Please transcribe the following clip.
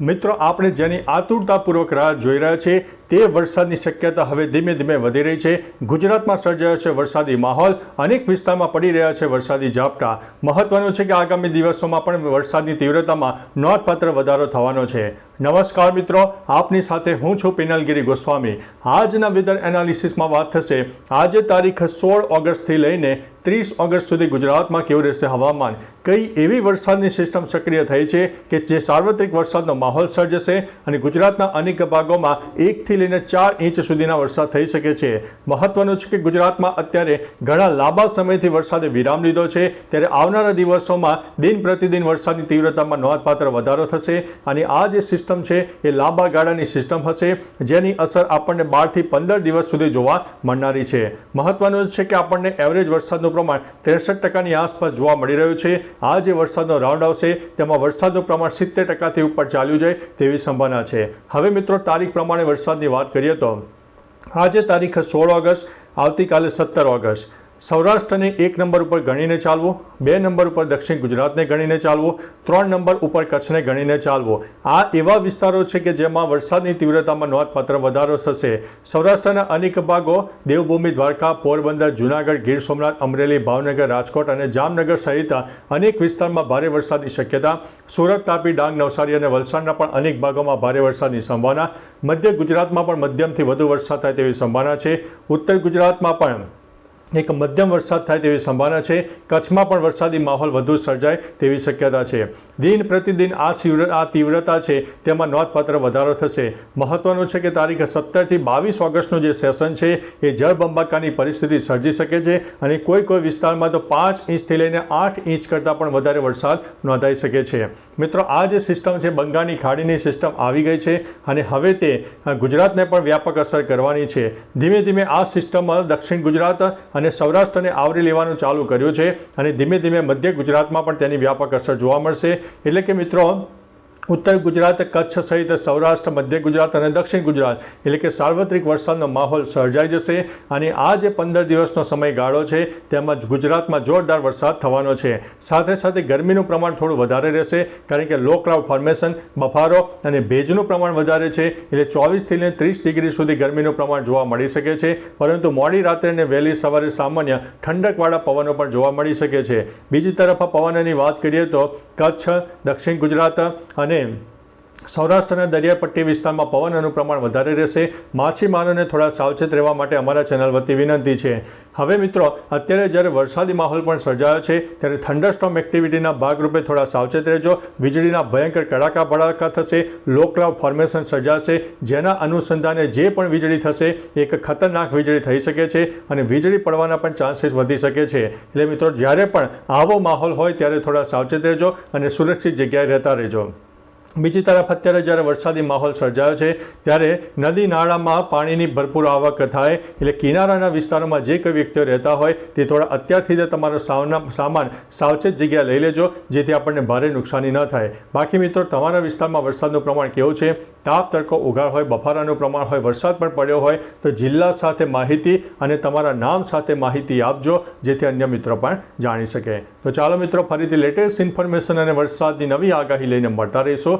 મિત્રો, આપણે જેની આતુરતાપૂર્વક રાહ જોઈ રહ્યા છે તે વરસાદની શક્યતા હવે ધીમે ધીમે વધી રહી છે. ગુજરાતમાં સર્જાયો છે વરસાદી માહોલ. અનેક વિસ્તારમાં પડી રહ્યા છે વરસાદી ઝાપટા. મહત્વનું છે કે આગામી દિવસોમાં પણ વરસાદની તીવ્રતામાં નોંધપાત્ર વધારો થવાનો છે. નમસ્કાર મિત્રો, આપની સાથે હું છું પિનલગીરી ગોસ્વામી. આજના વેધર એનાલિસિસમાં વાત થશે. આજે તારીખ સોળ ઓગસ્ટથી લઈને ત્રીસ ઓગસ્ટ સુધી ગુજરાતમાં કેવું રહેશે હવામાન? કઈ એવી વરસાદની સિસ્ટમ સક્રિય થઈ છે કે જે સાર્વત્રિક વરસાદનો માહોલ સર્જશે અને ગુજરાતના અનેક ભાગોમાં એકથી લઈને ચાર ઇંચ સુધીના વરસાદ થઈ શકે છે? મહત્વનું છે કે ગુજરાતમાં અત્યારે ઘણા લાંબા સમયથી વરસાદે વિરામ લીધો છે. ત્યારે આવનારા દિવસોમાં દિન પ્રતિદિન વરસાદની તીવ્રતામાં નોંધપાત્ર વધારો થશે અને આ જે સિસ્ટમ છે એ લાંબા ગાળાની સિસ્ટમ હશે, જેની અસર આપણને બારથી પંદર દિવસ સુધી જોવા મળનારી છે. મહત્વનું છે કે આપણને એવરેજ વરસાદનું પ્રમાણ ત્રેસઠ ટકાની આસપાસ જોવા મળી રહ્યું છે. આ જે વરસાદનો રાઉન્ડ આવશે, તેમાં વરસાદનું પ્રમાણ સિત્તેર ટકાથી ઉપર ચાલ્યું જાય તેવી સંભાવના છે. હવે મિત્રો, તારીખ પ્રમાણે વરસાદની વાત કરીએ તો આજે તારીખ સોળ ઓગસ્ટ, આવતીકાલે સત્તર ઓગસ્ટ. સૌરાષ્ટ્રને એક નંબર ઉપર ગણીને ચાલવો, બે નંબર ઉપર દક્ષિણ ગુજરાતને ગણીને ચાલવું, ત્રણ નંબર ઉપર કચ્છને ગણીને ચાલવો. આ એવા વિસ્તારો છે કે જેમાં વરસાદની તીવ્રતામાં નોંધપાત્ર વધારો થશે. સૌરાષ્ટ્રના અનેક ભાગો, દેવભૂમિ, દ્વારકા, પોરબંદર, જૂનાગઢ, ગીર સોમનાથ, અમરેલી, ભાવનગર, રાજકોટ અને જામનગર સહિત અનેક વિસ્તારમાં ભારે વરસાદની શક્યતા. સુરત, તાપી, ડાંગ, નવસારી અને વલસાડના પણ અનેક ભાગોમાં ભારે વરસાદની સંભાવના. મધ્ય ગુજરાતમાં પણ મધ્યમથી વધુ વરસાદ થાય તેવી સંભાવના છે. ઉત્તર ગુજરાતમાં પણ એક મધ્યમ વરસાદ થાય તેવી સંભાવના છે. કચ્છમાં પણ વરસાદી માહોલ વધુ સર્જાય તેવી શક્યતા છે. દિન પ્રતિદિન આ તીવ્ર, આ તીવ્રતા છે. તેમાં નોંધપાત્ર વધારો થશે. મહત્વનું છે કે તારીખ સત્તરથી બાવીસ ઓગસ્ટનું જે સેશન છે, એ જળબંબાકાની પરિસ્થિતિ સર્જી શકે છે અને કોઈ કોઈ વિસ્તારમાં તો પાંચ ઇંચથી લઈને આઠ ઇંચ કરતાં પણ વધારે વરસાદ નોંધાઈ શકે છે. મિત્રો, આ જે સિસ્ટમ છે, બંગાળની ખાડીની સિસ્ટમ આવી ગઈ છે અને હવે તે ગુજરાતને પણ વ્યાપક અસર કરવાની છે. ધીમે ધીમે આ સિસ્ટમ દક્ષિણ ગુજરાત અને સૌરાષ્ટ્રને આવરી લેવાનું ચાલુ કર્યું છે અને ધીમે ધીમે મધ્ય ગુજરાતમાં પણ તેની વ્યાપક અસર જોવા મળશે. એટલે કે મિત્રો ઉત્તર ગુજરાત, કચ્છ સહિત સૌરાષ્ટ્ર, મધ્ય ગુજરાત અને દક્ષિણ ગુજરાત. એટલે કે સાર્વત્રિક વરસાદનો માહોલ સર્જાઈ જશે અને આ જે પંદર દિવસનો સમયગાળો છે તેમાં ગુજરાતમાં જોરદાર વરસાદ થવાનો છે. સાથે સાથે ગરમીનું પ્રમાણ થોડું વધારે રહેશે, કારણ કે લો ક્લાઉડ ફોર્મેશન બફારો અને ભેજનું પ્રમાણ વધારે છે. એટલે ચોવીસથી લઈને ત્રીસ ડિગ્રી સુધી ગરમીનું પ્રમાણ જોવા મળી શકે છે. પરંતુ મોડી રાત્રે અને વહેલી સવારે સામાન્ય ઠંડકવાળા પવનો પણ જોવા મળી શકે છે. બીજી તરફ પવનની વાત કરીએ તો કચ્છ, દક્ષિણ ગુજરાત અને સૌરાષ્ટ્રના અને દરિયાપટ્ટી વિસ્તારમાં પવનનું પ્રમાણ વધારે રહેશે. માછીમારોને થોડા સાવચેત રહેવા માટે અમારા ચેનલ વતી વિનંતી છે. હવે મિત્રો, અત્યારે જ્યારે વરસાદી માહોલ પણ સર્જાયો છે, ત્યારે થંડરસ્ટોમ એક્ટિવિટીના ભાગરૂપે થોડા સાવચેત રહેજો. વીજળીના ભયંકર કડાકા ભડાકા થશે, લો ક્લાઉડ ફોર્મેશન સર્જાશે, જેના અનુસંધાને જે પણ વીજળી થશે, એક ખતરનાક વીજળી થઈ શકે છે અને વીજળી પડવાના પણ ચાન્સીસ વધી શકે છે. એટલે મિત્રો, જ્યારે પણ આવો માહોલ હોય, ત્યારે થોડા સાવચેત રહેજો અને સુરક્ષિત જગ્યાએ રહેતા રહેજો. બીજી તરફ અત્યારે જ્યારે વરસાદી માહોલ સર્જાયો છે, ત્યારે નદી નાળામાં પાણીની ભરપૂર આવક થાય એટલે કિનારાના વિસ્તારોમાં જે કોઈ વ્યક્તિઓ રહેતા હોય તે થોડા અત્યારથી જ તમારો સાવના, સામાન સાવચેત જગ્યા લઈ લેજો, જેથી આપણને ભારે નુકસાની ન થાય. બાકી મિત્રો, તમારા વિસ્તારમાં વરસાદનું પ્રમાણ કેવું છે? તાપ, તડકો, ઉઘાડ હોય, બફારાનું પ્રમાણ હોય, વરસાદ પણ પડ્યો હોય, તો જિલ્લા સાથે માહિતી અને તમારા નામ સાથે માહિતી આપજો, જેથી અન્ય મિત્રો પણ જાણી શકે. તો ચાલો મિત્રો, ફરીથી લેટેસ્ટ ઇન્ફોર્મેશન અને વરસાદની નવી આગાહી લઈને મળતા રહીશું.